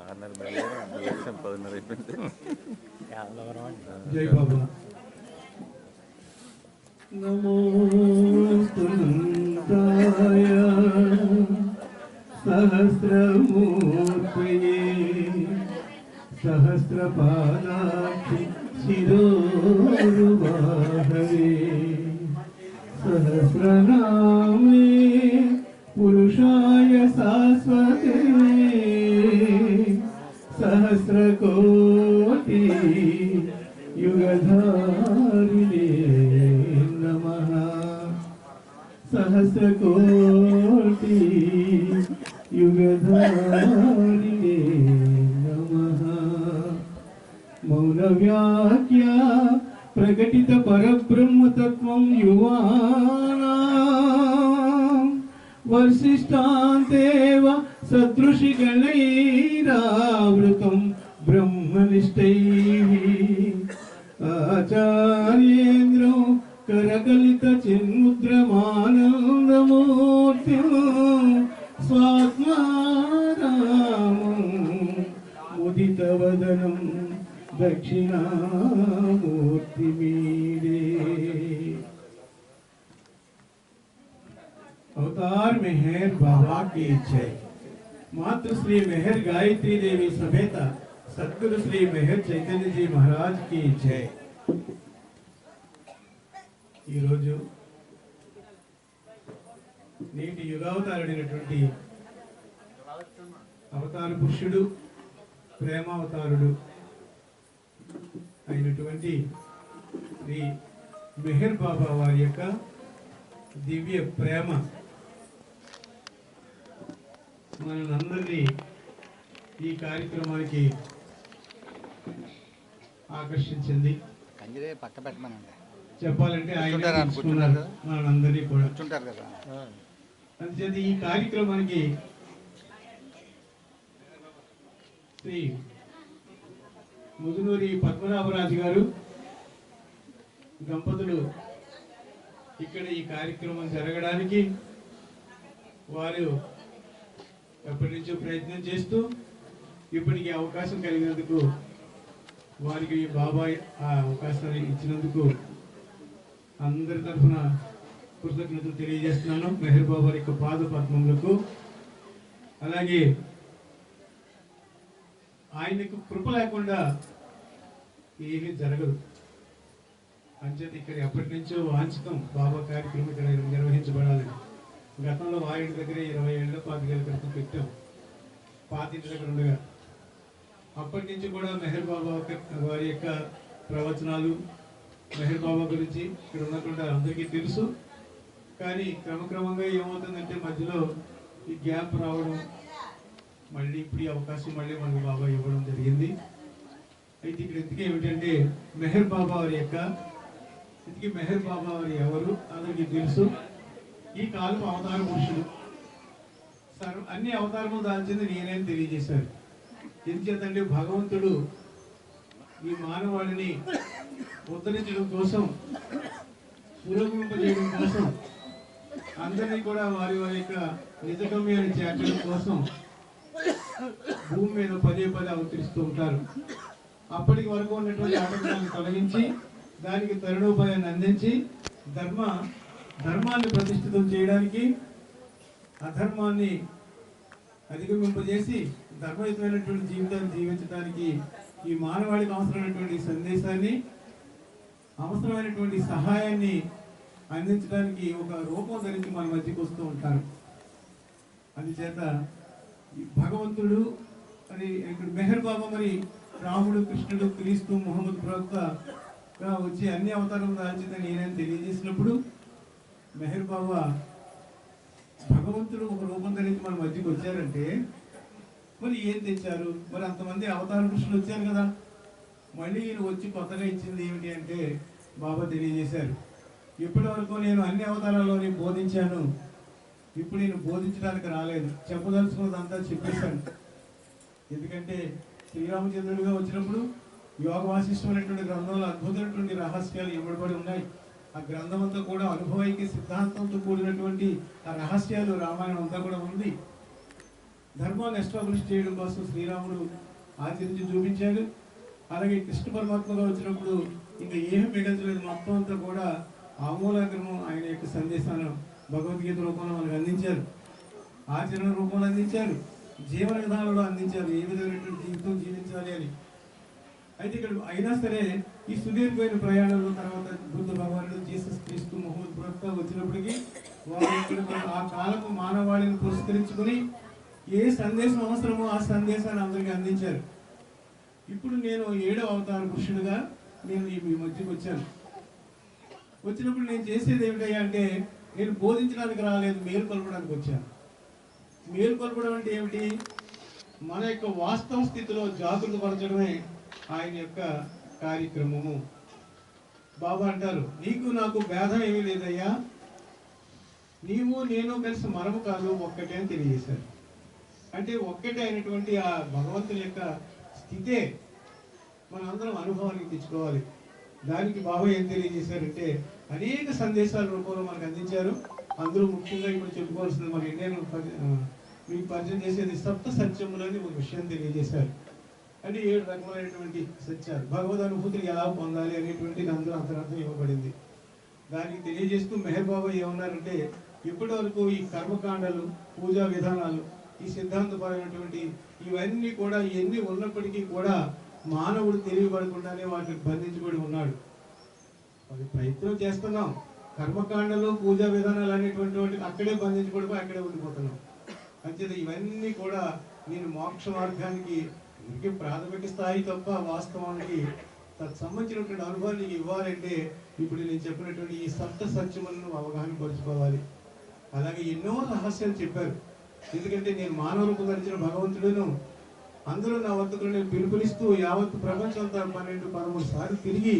ఆరున్నర బయలుదేరి లక్ష్యం పదిన్నర అయిపోయింది జై బాబా నమోస్తునంతాయ సహస్రమూర్తయే సహస్రపాదాక్షి శిరోరువాహవే సహస్రనామే యుగధారిణే మౌన వ్యాఖ్య ప్రకటిత పరబ్రహ్మతత్వం యువానా వర్షిష్టాంతేవ సదృశిగణైరావృతం బ్రహ్మనిష్టై ఆచార్యేంద్రం కరకలిత చిన్ముద్రమాన దక్షిణామూర్తి మీరే अवतार मेहर बाबा की जय मातृ श्री मेहर गायत्री देवी समेत सदगुरु श्री मेहर చైతన్య జీ మహారాజ్ కి జై ఈరోజు నేటి యుగావతారుడైనటువంటి అవతార పురుషుడు ప్రేమావతారుడు అయినటువంటి శ్రీ మెహర్ బాబా వారి యొక్క దివ్య ప్రేమ. మనందరినీ ఈ కార్యక్రమానికి ఆకర్షించింది. చెప్పాలంటే ఆయన మనందరినీ కూడా. అందుచేత ఈ కార్యక్రమానికి శ్రీ ముదునూరి పద్మనాభరాజు గారు దంపతులు ఇక్కడ ఈ కార్యక్రమం జరగడానికి వారు ఎప్పటి నుంచో ప్రయత్నం చేస్తూ ఇప్పటికి అవకాశం కలిగినందుకు వారికి బాబాయ్ ఆ అవకాశాన్ని ఇచ్చినందుకు అందరి తరఫున కృతజ్ఞతలు తెలియజేస్తున్నాను. మెహర్ బాబా యొక్క పాద పద్మములకు. అలాగే ఆయనకు కృప లేకుండా ఏమీ జరగదు. అంచేది ఇక్కడ ఎప్పటి నుంచో వాంఛితం బాబా కార్యక్రమం ఇక్కడ నిర్వహించబడాలని గతంలో వారి దగ్గర ఇరవై ఏళ్ళ పాతికేళ్ళ క్రితం పెట్టాం. పాతింటి దగ్గర ఉండగా. అప్పటి నుంచి కూడా మెహర్ బాబా వారి యొక్క ప్రవచనాలు మెహర్ బాబా గురించి ఇక్కడ ఉన్నటువంటి అందరికీ తెలుసు. కానీ క్రమక్రమంగా ఏమవుతుందంటే మధ్యలో ఈ గ్యాప్ రావడం మళ్ళీ ఇప్పుడు ఈ అవకాశం మళ్ళీ మనకు బాబా ఇవ్వడం జరిగింది. అయితే ఇక్కడ ఇంతకీ ఏమిటంటే మెహర్ బాబా వారి యొక్క ఇంతకీ మెహర్ బాబా వారు ఎవరు అందరికీ తెలుసు. ఈ కాలం అవతార పురుషుడు. సర్వ అన్ని అవతారములు దాల్చింది నేనేం తెలియజేశారు. ఎందుచేతంటే భగవంతుడు ఈ మానవాళిని ఉద్ధరించడం కోసం పురోగమింపజేయడం కోసం అందరినీ కూడా వారి వారి యొక్క నిజగమ్యాన్ని చేర్చడం కోసం భూమి మీద పదే పదే అవతరిస్తూ ఉంటారు. అప్పటికి వరకు ఉన్నటువంటి ఆటంకాలను తొలగించి దానికి తరుణోపాయాన్ని అందించి ధర్మ ధర్మాన్ని ప్రతిష్ఠితం చేయడానికి అధర్మాన్ని అధిగమింపజేసి ధర్మయుతమైనటువంటి జీవితాన్ని జీవించడానికి ఈ మానవాళికి అవసరమైనటువంటి సందేశాన్ని అవసరమైనటువంటి సహాయాన్ని అందించడానికి ఒక రూపం ధరించి మన మధ్యకు వస్తూ ఉంటారు. అందుచేత ఈ భగవంతుడు మరి ఇక్కడ మెహర్ బాబా మరి రాముడు కృష్ణుడు క్రీస్తు ముహమ్మద్ ప్రవక్తగా వచ్చి అన్ని అవతారం దాల్చిందని నేనని తెలియజేసినప్పుడు మెహర్ బాబా భగవంతుడు ఒక రూపం ధరించి మన మధ్యకి వచ్చారంటే మరి ఏం తెచ్చారు? మరి అంతమంది అవతార కృష్ణులు వచ్చారు కదా. మళ్ళీ ఈయన వచ్చి కొత్తగా ఇచ్చింది ఏమిటి అంటే బాబా తెలియజేశారు. ఇప్పటి వరకు నేను అన్ని అవతారాల్లోని బోధించాను. ఇప్పుడు నేను బోధించడానికి రాలేదు. చెప్పదలుచుకున్నదంతా చెప్పేశాను. ఎందుకంటే శ్రీరామచంద్రుడిగా వచ్చినప్పుడు యోగ వాసిష్టమైనటువంటి గ్రంథంలో అద్భుతమైనటువంటి రహస్యాలు ఇవ్వబడి ఉన్నాయి. ఆ గ్రంథం అంతా కూడా అనుభవైకి సిద్ధాంతంతో కూడినటువంటి ఆ రహస్యాలు రామాయణం అంతా కూడా ఉంది. ధర్మాన్ని ఎస్టాబ్లిష్ చేయడం కోసం శ్రీరాముడు ఆచరించి చూపించాడు. అలాగే కృష్ణ పరమాత్మగా వచ్చినప్పుడు ఇంకా ఏమీ మిగల్చలేదు. మొత్తం అంతా కూడా ఆమూలాగ్రమం ఆయన యొక్క సందేశాలను భగవద్గీత రూపంలో మనకు అందించారు. ఆచరణ రూపంలో అందించారు. జీవన విధానంలో అందించారు ఏ విధమైనటువంటి జీవితం జీవించాలి అని. అయితే ఇక్కడ అయినా సరే ఈ సుదీర్ఘమైన ప్రయాణంలో తర్వాత బుద్ధ భగవానుడు జీసస్ క్రీస్తు మొహమ్మద్ ప్రవక్త వచ్చినప్పటికీ వారు ఆ కాలపు మానవాళిని పురస్కరించుకొని ఏ సందేశం అవసరమో ఆ సందేశాన్ని అందరికీ అందించారు. ఇప్పుడు నేను ఏడవ అవతార పురుషుడుగా నేను ఈ మీ మధ్యకి వచ్చాను. వచ్చినప్పుడు నేను చేసేది ఏమిటయ్యా అంటే నేను బోధించడానికి రాలేదు మేలు కొలపడానికి వచ్చాను. మేల్కొల్పడం అంటే ఏమిటి? మన యొక్క వాస్తవ స్థితిలో జాగ్రత్త పరచడమే ఆయన యొక్క కార్యక్రమము. బాబా అంటారు నీకు నాకు భేదం ఏమీ లేదయ్యా. నీవు నేను కలిసి మరము కాదు ఒక్కటే అని తెలియజేశారు. అంటే ఒక్కటే అయినటువంటి ఆ భగవంతుని యొక్క స్థితే మనందరం అనుభవానికి తెచ్చుకోవాలి. దానికి బాబా ఏం తెలియజేశారంటే అనేక సందేశాల రూపంలో మనకు అందించారు. అందరూ ముఖ్యంగా ఇప్పుడు చెప్పుకోవాల్సింది మన ఇండియన్ మీకు పరిచయం చేసేది సప్త సత్యములు అని ఒక విషయం తెలియజేశారు. అంటే ఏడు రకమైనటువంటి సత్యాలు. భగవద్ అనుభూతిని ఎలా పొందాలి అనేటువంటి అందులో అంతరార్థం ఇవ్వబడింది. దానికి తెలియజేస్తూ మెహర్ బాబా ఏమన్నారంటే ఇప్పటి వరకు ఈ కర్మకాండలు పూజా విధానాలు ఈ సిద్ధాంతపరమైనటువంటి ఇవన్నీ కూడా ఎన్ని ఉన్నప్పటికీ కూడా మానవుడు తెలియబడకుండానే వాటిని బంధించబడి ఉన్నాడు. అది ప్రయత్నం చేస్తున్నాం. కర్మకాండలు పూజా విధానాలు అనేటువంటి అక్కడే బంధించబడిపోయి అక్కడే ఉండిపోతున్నాం. అంచేత ఇవన్నీ కూడా నేను మోక్ష మార్గానికి ఇంకే ప్రాథమిక స్థాయి తప్ప వాస్తవానికి తనకు సంబంధించినటువంటి అనుభవాన్ని నీకు ఇవ్వాలంటే ఇప్పుడు నేను చెప్పినటువంటి ఈ సప్త సత్యములను అవగాహన పరుచుకోవాలి. అలాగే ఎన్నో రహస్యాలు చెప్పారు. ఎందుకంటే నేను మానవ రూపం ధరించిన భగవంతుడును. అందులో నా వద్దకు నేను పిలుపునిస్తూ యావత్ ప్రపంచం అంతా పన్నెండు పదమూడు సార్లు తిరిగి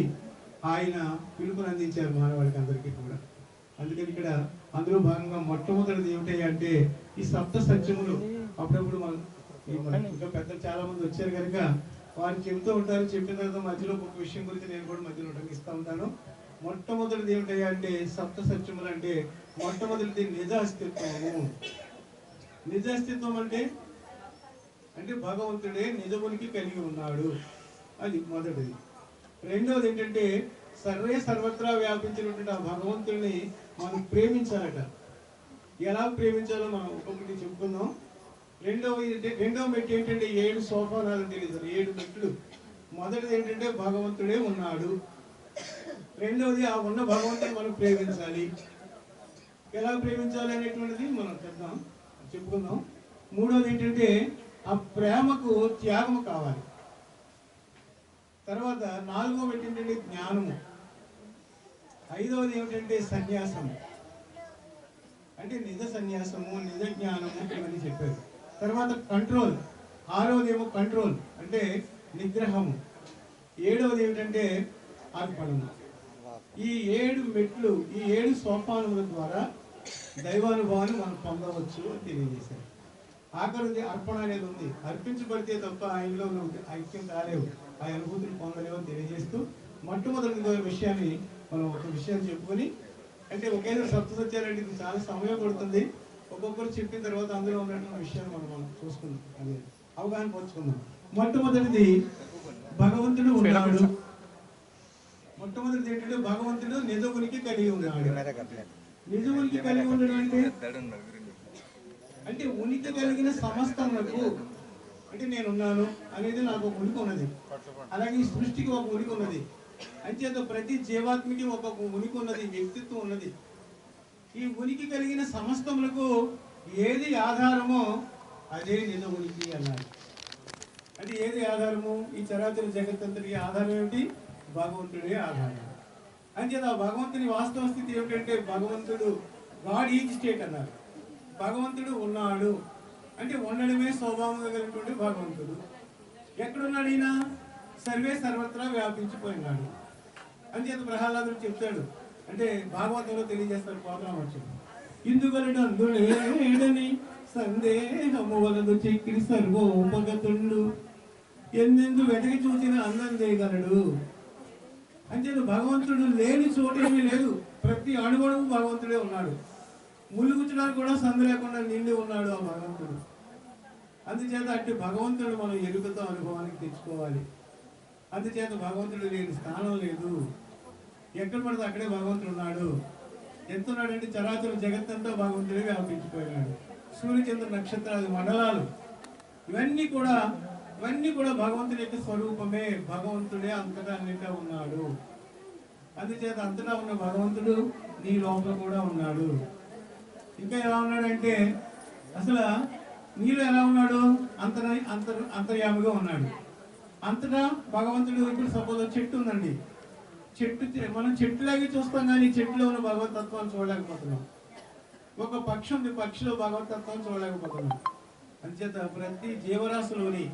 ఆయన పిలుపుని అందించారు మానవాళికి అందరికీ కూడా. అందుకని ఇక్కడ అందులో భాగంగా మొట్టమొదటిది ఏమిటి అంటే ఈ సప్త సత్యములు అప్పుడప్పుడు మనం మన ఇంకా పెద్దలు చాలా మంది వచ్చారు కనుక వారు చెబుతూ ఉంటారు. చెప్పిన తర్వాత మధ్యలో ఒక విషయం గురించి నేను కూడా మధ్యలో ఉటంకిస్తూ ఉంటాను. మొట్టమొదటిది ఏమిటయ్యా అంటే సప్త సత్యములు అంటే మొట్టమొదటిది నిజ అస్తిత్వము నిజ అస్తిత్వం అంటే అంటే భగవంతుడే నిజమునికి కలిగి ఉన్నాడు. అది మొదటిది. రెండవది ఏంటంటే సర్వే సర్వత్రా వ్యాపించినటువంటి ఆ భగవంతుడిని మనం ప్రేమించాలట. ఎలా ప్రేమించాలో మనం ఒక్కొక్కటి చెప్పుకుందాం. రెండవ రెండవ మెట్టు ఏంటంటే ఏడు సోపానాలు తెలియదు ఏడు మెట్లు. మొదటిది ఏంటంటే భగవంతుడే ఉన్నాడు. రెండవది ఆ ఉన్న భగవంతుని మనం ప్రేమించాలి. ఎలా ప్రేమించాలి అనేటువంటిది మనం చెప్దాం చెప్పుకుందాం. మూడవది ఏంటంటే ఆ ప్రేమకు త్యాగము కావాలి. తర్వాత నాలుగో ఏంటంటే జ్ఞానము. ఐదవది ఏమిటంటే సన్యాసము. అంటే నిజ సన్యాసము నిజ జ్ఞానము ఇవన్నీ చెప్పారు. తర్వాత కంట్రోల్ ఆరవది ఏమో కంట్రోల్ అంటే నిగ్రహము. ఏడవది ఏమిటంటే అర్పణము ఈ ఏడు మెట్లు ఈ ఏడు సోపానముల ద్వారా దైవానుభవాన్ని మనం పొందవచ్చు అని తెలియజేశారు. ఆఖరిది అర్పణ అనేది ఉంది. అర్పించబడితే తప్ప ఆయనలో నువ్వు ఐక్యం కాలేవు ఆ అనుభూతిని పొందలేవు అని తెలియజేస్తూ మొట్టమొదటి విషయాన్ని మనం ఒక విషయాన్ని చెప్పుకొని అంటే ఒకేసారి సప్త సత్యాలంటే ఇది చాలా సమయం పడుతుంది. ఒక్కొక్కరు చెప్పిన తర్వాత అందులో ఉన్నటువంటి విషయాన్ని మనం మనం చూసుకుందాం. అదే అవగాహన పంచుకుందాం. మొట్టమొదటిది భగవంతుడు ఉన్నాడు. మొట్టమొదటిది ఏంటంటే భగవంతుడు నిజ ఉనికి కలిగి ఉన్నాడు. నిజ ఉనికి కలిగి ఉండడం అంటే అంటే ఉనికి కలిగిన సమస్తములకు అంటే నేనున్నాను అనేది నాకు ఒక ఉనికి ఉన్నది. అలాగే ఈ సృష్టికి ఒక ఉనికి ఉన్నది. అంచేత ప్రతి జీవాత్మకి ఒక ఉనికి ఉన్నది వ్యక్తిత్వం ఉన్నది. ఈ ఉనికి కలిగిన సమస్తములకు ఏది ఆధారమో అదే నిజ ఉనికి అన్నారు అంటే ఏది ఆధారము? ఈ చరాచర జగత్తంతటికి ఆధారం ఏమిటి? భగవంతుడే ఆధారం. అంచేత ఆ భగవంతుని వాస్తవ స్థితి ఏమిటంటే భగవంతుడు గాడ్ ఈజ్ స్టేట్ అన్నారు భగవంతుడు ఉన్నాడు. అంటే ఉండడమే స్వభావంగా కలిగినటువంటి భగవంతుడు. ఎక్కడున్నాడు ఈయన సర్వే సర్వత్రా వ్యాపించిపోయినాడు. అంచేత ప్రహ్లాదుడు చెప్తాడు. అంటే భాగవతంలో తెలియజేస్తాడు పోతనం వచ్చి ఇందుగలడు అందులేడని సందేహము వలదు చెక్కిరి సర్వోపగతుండు. ఎందెందు వెతకి చూసిన అందం చేయగలడు. అంచేత భగవంతుడు లేని చోటేమీ లేదు. ప్రతి అణువణువు భగవంతుడే ఉన్నాడు. ములుగుచ్చడానికి కూడా సందు లేకుండా నిండి ఉన్నాడు ఆ భగవంతుడు. అందుచేత అట్టి భగవంతుడు మనం ఎరుకతో అనుభవానికి తెచ్చుకోవాలి. అందుచేత భగవంతుడు లేని స్థానం లేదు. ఎక్కడ పడితే అక్కడే భగవంతుడు ఉన్నాడు. ఎంతున్నాడంటే చరాచర జగత్తంతా భగవంతుడే వ్యాపించిపోయినాడు. సూర్యచంద్ర నక్షత్రాలు మండలాలు. ఇవన్నీ కూడా ఇవన్నీ కూడా భగవంతుడి యొక్క స్వరూపమే. భగవంతుడే అంతటా అన్నిటా ఉన్నాడు. అందుచేత అంతటా ఉన్న భగవంతుడు నీ లోపల కూడా ఉన్నాడు. ఇంకా ఎలా ఉన్నాడంటే అసలు నీలో ఎలా ఉన్నాడు? అంతర అంతర్ అంతర్యామిగా ఉన్నాడు. అంతటా భగవంతుడు ఇప్పుడు సపోజ్ చెట్టు ఉందండి. చెట్టు మనం చెట్టులాగే చూస్తాం కానీ చెట్టులో ఉన్న భగవతత్వాన్ని చూడలేకపోతున్నాం. ఒక పక్షి ఉంది పక్షిలో భగవతత్వాన్ని చూడలేకపోతున్నాం. అంచేత ప్రతి జీవరాశిలోని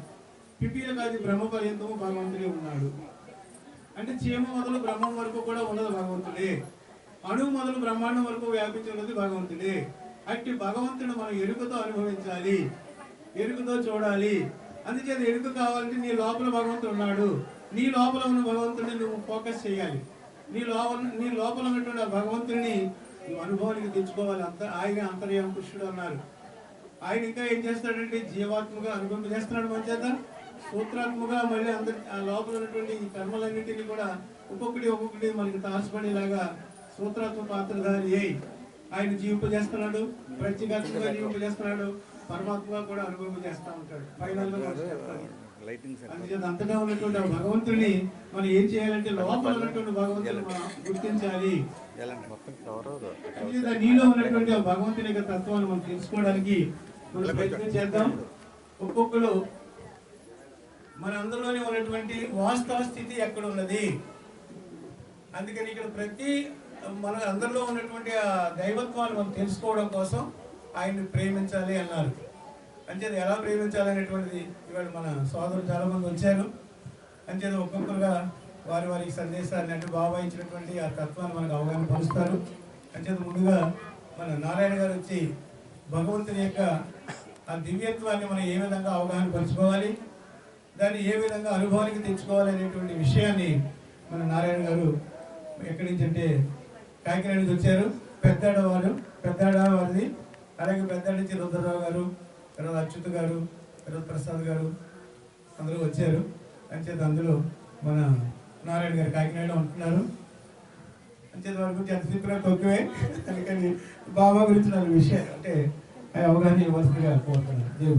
పిపీల కాది బ్రహ్మ పర్యంతము భగవంతుడే ఉన్నాడు. అంటే చీమ మొదలు బ్రహ్మం వరకు కూడా ఉండదు భగవంతుడే. అణువు మొదలు బ్రహ్మాండం వరకు వ్యాపించినది భగవంతుడే. అట్టి భగవంతుడు మనం ఎరుకతో అనుభవించాలి. ఎరుకతో చూడాలి. అందుచేత ఎరుక కావాలంటే నీ లోపల భగవంతుడు ఉన్నాడు. నీ లోపల ఉన్న భగవంతుడిని నువ్వు ఫోకస్ చేయాలి. నీ లోపల నీ లోపల ఉన్నటువంటి ఆ భగవంతుడిని నువ్వు అనుభవానికి తెచ్చుకోవాలి. అంత ఆయన అంతర్యామ పురుషుడు అన్నారు. ఆయన ఇంకా ఏం చేస్తాడంటే జీవాత్మగా అనుభవింపజేస్తున్నాడు మన చేత. సూత్రాత్మగా మళ్ళీ అందరి ఆ లోపల ఉన్నటువంటి ఈ కర్మలన్నింటినీ కూడా ఒక్కొక్కటి ఒక్కొక్కటి మనకి తారసపడేలాగా సూత్రాత్మ పాత్రధారి అయి ఆయన జీవింపజేస్తున్నాడు ప్రత్యేకాత్మగా జీవింపజేస్తున్నాడు పరమాత్మగా కూడా అనుభవింపజేస్తా ఉంటాడు. ఫైనల్ అందుచేత అంతటా ఉన్నటువంటి ఆ భగవంతుడిని మనం ఏం చేయాలంటే లోపల ఉన్నటువంటి భగవంతుని మనం గుర్తించాలి. అందుచేత నీలో ఉన్నటువంటి ఆ భగవంతుని యొక్క తత్వాన్ని మనం తెలుసుకోవడానికి మనం ప్రయత్నం చేద్దాం. ఒక్కొక్కరు మన అందరిలోనే ఉన్నటువంటి వాస్తవ స్థితి ఎక్కడ ఉన్నది? అందుకని ఇక్కడ ప్రతి మన అందరిలో ఉన్నటువంటి ఆ దైవత్వాన్ని మనం తెలుసుకోవడం కోసం ఆయన్ని ప్రేమించాలి అన్నారు. అంచేది ఎలా ప్రేమించాలి అనేటువంటిది ఇవాళ మన సోదరులు చాలామంది వచ్చారు. అంచేది ఒక్కొక్కరుగా వారి వారి సందేశాన్ని అంటే బాబా ఇచ్చినటువంటి ఆ తత్వాన్ని మనకు అవగాహన పరుస్తారు అంచేది ముందుగా మన నారాయణ గారు వచ్చి భగవంతుని యొక్క ఆ దివ్యత్వాన్ని మనం ఏ విధంగా అవగాహన పరుచుకోవాలి దాన్ని ఏ విధంగా అనుభవానికి తెచ్చుకోవాలి అనేటువంటి విషయాన్ని మన నారాయణ గారు ఎక్కడి నుంచి అంటే కాకినాడ నుంచి వచ్చారు పెద్దాడ వారు పెద్దాడ వారిది అలాగే పెద్దాడ నుంచి రుద్రరావు గారు తర్వాత అచ్యుత్ గారు తర్వాత ప్రసాద్ గారు అందరూ వచ్చారు. అంచేత అందులో మన నారాయణ గారు కాకినాడలో ఉంటున్నారు. అంచేత వారి గురించి ఎంత చెప్పినా తక్కువే. అందుకని బాబా గురించి నాకు విషయం అంటే అవగాహన ఇవ్వాల్సిందిగా కోరుతున్నాను. జై